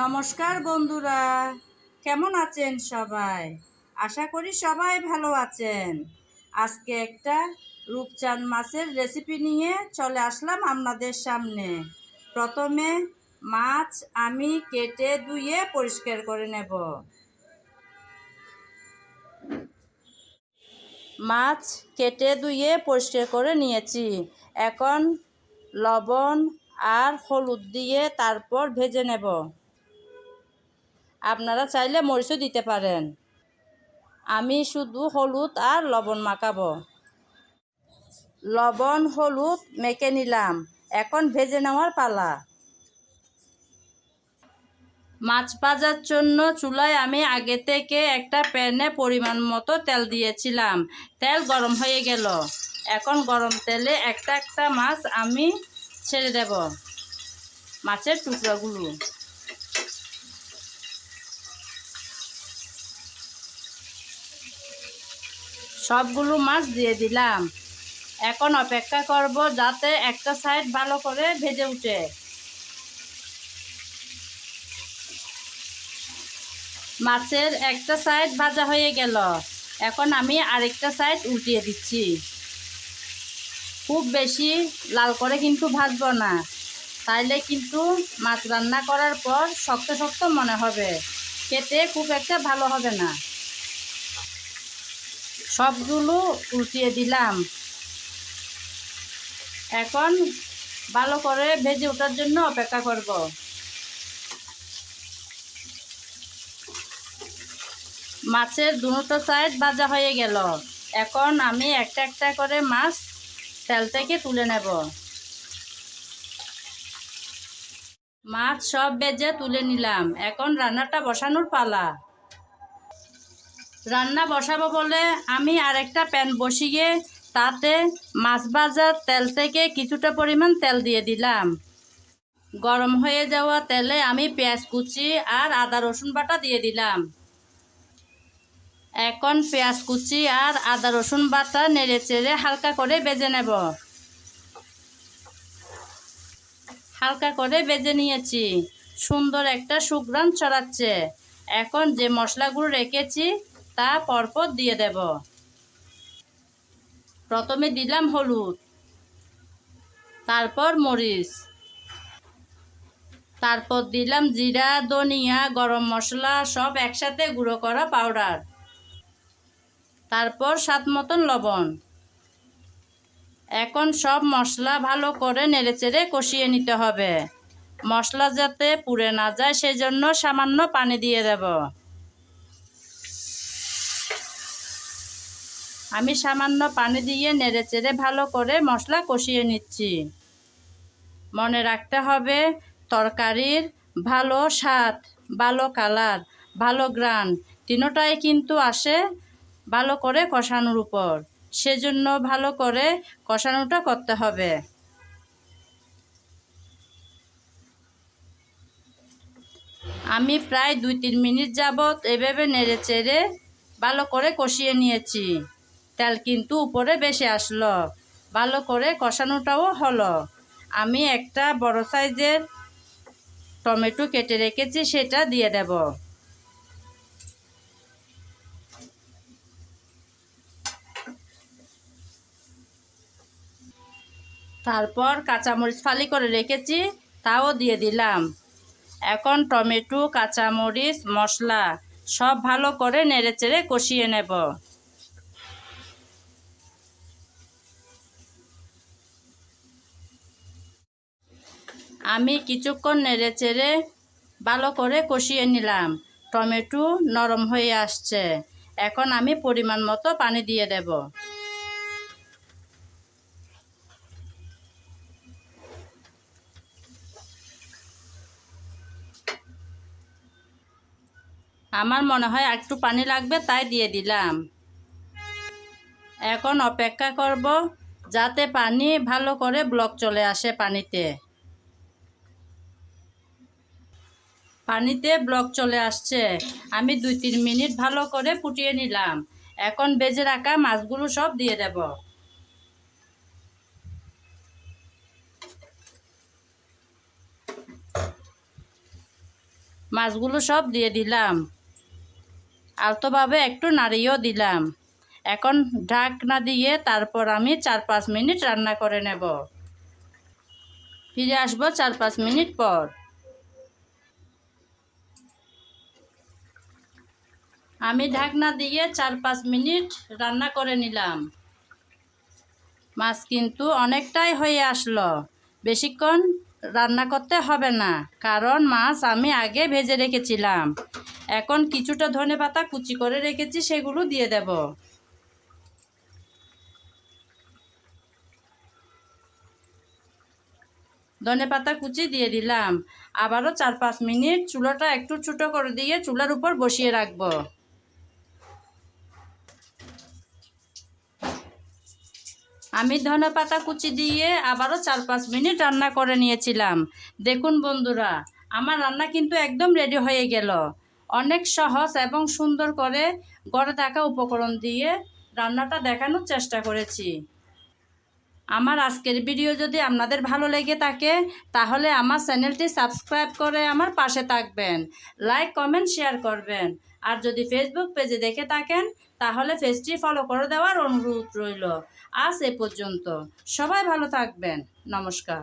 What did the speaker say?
নমস্কার বন্ধুরা, কেমন আছেন সবাই? আশা করি সবাই ভালো আছেন। আজকে একটা রূপচাঁদ মাছের রেসিপি নিয়ে চলে আসলাম আপনাদের সামনে। প্রথমে মাছ আমি কেটে ধুয়ে পরিষ্কার করে নেব। মাছ কেটে ধুয়ে পরিষ্কার করে নিয়েছি। এখন লবণ আর হলুদ দিয়ে তারপর ভেজে নেব। আপনারা চাইলে মরিচও দিতে পারেন। আমি শুধু হলুদ আর লবণ মাখাবো। লবণ, হলুদ মেখে নিলাম। এখন ভেজে নেওয়ার পালা। মাছ ভাজার জন্য চুলায় আমি আগে থেকে একটা প্যানে পরিমাণ মতো তেল দিয়েছিলাম। তেল গরম হয়ে গেল। এখন গরম তেলে একটা একটা মাছ আমি ছেড়ে দেব। মাছের টুকরাগুলো। সবগুলো মাছ দিয়ে দিলাম। এখন অপেক্ষা করব যাতে একটা সাইড ভালো করে ভেজে উঠে। মাছের একটা সাইড ভাজা হয়ে গেল। এখন আমি আরেকটা সাইড উল্টিয়ে দিচ্ছি। খুব বেশি লাল করে কিন্তু ভাজবো না। তাইলে কিন্তু মাছ রান্না করার পর শক্ত শক্ত মনে হবে। খেতে খুব একটা ভালো হবে না। সবগুলো উল্টিয়ে দিলাম। এখন ভালো করে ভেজে ওঠার জন্য অপেক্ষা করব। মাছের দুটো সাইড ভাজা হয়ে গেল। এখন আমি একটা একটা করে মাছ তেল থেকে তুলে নেব। মাছ সব বেজে তুলে নিলাম। এখন রান্নাটা বসানোর পালা। রান্না বসাবো বলে আমি আরেকটা প্যান বসিয়ে তাতে মাছ ভাজার তেল থেকে কিছুটা পরিমাণ তেল দিয়ে দিলাম। গরম হয়ে যাওয়া তেলে আমি পেঁয়াজ কুচি আর আদা রসুন বাটা দিয়ে দিলাম। এখন পেঁয়াজ কুচি আর আদা রসুন বাটা নেড়ে চেড়ে হালকা করে বেজে নেব। হালকা করে বেজে নিয়েছি। সুন্দর একটা সুগ্রাম ছড়াচ্ছে। এখন যে মশলাগুলো রেখেছি তা পরপর দিয়ে দেব। প্রথমে দিলাম হলুদ, তারপর মরিচ, তারপর দিলাম জিরা, ধনিয়া, গরম মশলা, সব একসাথে গুঁড়ো করা পাউডার, তারপর স্বাদ মতন লবণ। এখন সব মশলা ভালো করে নেড়েচেড়ে কষিয়ে নিতে হবে। মশলা যাতে পুড়ে না যায় সেই জন্য সামান্য পানি দিয়ে দেব। আমি সামান্য পানি দিয়ে নেড়ে চেড়ে ভালো করে মশলা কষিয়ে নিচ্ছি। মনে রাখতে হবে, তরকারির ভালো স্বাদ, ভালো কালার, ভালো গ্রান তিনোটাই কিন্তু আসে ভালো করে কষানোর উপর। সেজন্য ভালো করে কষানোটা করতে হবে। আমি প্রায় দুই তিন মিনিট যাবৎ এভাবে নেড়ে চেড়ে ভালো করে কষিয়ে নিয়েছি। তেল কিন্তু উপরে বেশি আসলো। ভালো করে কষানোটাও হলো। আমি একটা বড় সাইজের টমেটো কেটে রেখেছি, সেটা দিয়ে দেব। তারপর কাঁচামরিচ ফালি করে রেখেছি, তাও দিয়ে দিলাম। এখন টমেটো, কাঁচামরিচ, মশলা সব ভালো করে নেড়েচেড়ে কষিয়ে নেব। আমি কিছুক্ষণ নেড়ে চেড়ে ভালো করে কষিয়ে নিলাম। টমেটো নরম হয়ে আসছে। এখন আমি পরিমাণ মতো পানি দিয়ে দেব। আমার মনে হয় একটু পানি লাগবে, তাই দিয়ে দিলাম। এখন অপেক্ষা করব যাতে পানি ভালো করে ব্লক চলে আসে পানিতে। পানিতে ব্লক চলে আসছে। আমি দুই তিন মিনিট ভালো করে ফুটিয়ে নিলাম। এখন বেজে রাখা মাছগুলো সব দিয়ে দেব। মাছগুলো সব দিয়ে দিলাম। আলতোভাবে একটু নাড়িয়েও দিলাম। এখন ঢাকনা দিয়ে তারপর আমি চার পাঁচ মিনিট রান্না করে নেব। ফিরে আসব চার পাঁচ মিনিট পর। আমি ঢাকনা দিয়ে চার পাঁচ মিনিট রান্না করে নিলাম। মাছ কিন্তু অনেকটাই হয়ে আসলো। বেশিক্ষণ রান্না করতে হবে না, কারণ মাছ আমি আগে ভেজে রেখেছিলাম। এখন কিছুটা ধনে পাতা কুচি করে রেখেছি, সেগুলো দিয়ে দেব। ধনে পাতা কুচি দিয়ে দিলাম। আবারও চার পাঁচ মিনিট চুলাটা একটু ছোটো করে দিয়ে চুলার উপর বসিয়ে রাখব। আমি ধনে পাতা কুচি দিয়ে আবারও চার পাঁচ মিনিট রান্না করে নিয়েছিলাম। দেখুন বন্ধুরা, আমার রান্না কিন্তু একদম রেডি হয়ে গেল। অনেক সহজ এবং সুন্দর করে ঘরে থাকা উপকরণ দিয়ে রান্নাটা দেখানোর চেষ্টা করেছি। আমার আজকের ভিডিও যদি আপনাদের ভালো লেগে থাকে, তাহলে আমার চ্যানেলটি সাবস্ক্রাইব করে আমার পাশে থাকবেন। লাইক, কমেন্ট, শেয়ার করবেন। আর যদি ফেসবুক পেজে দেখে থাকেন, তাহলে পেজটি ফলো করে দেওয়ার অনুরোধ রইল। আজ এ পর্যন্ত। সবাই ভালো থাকবেন। নমস্কার।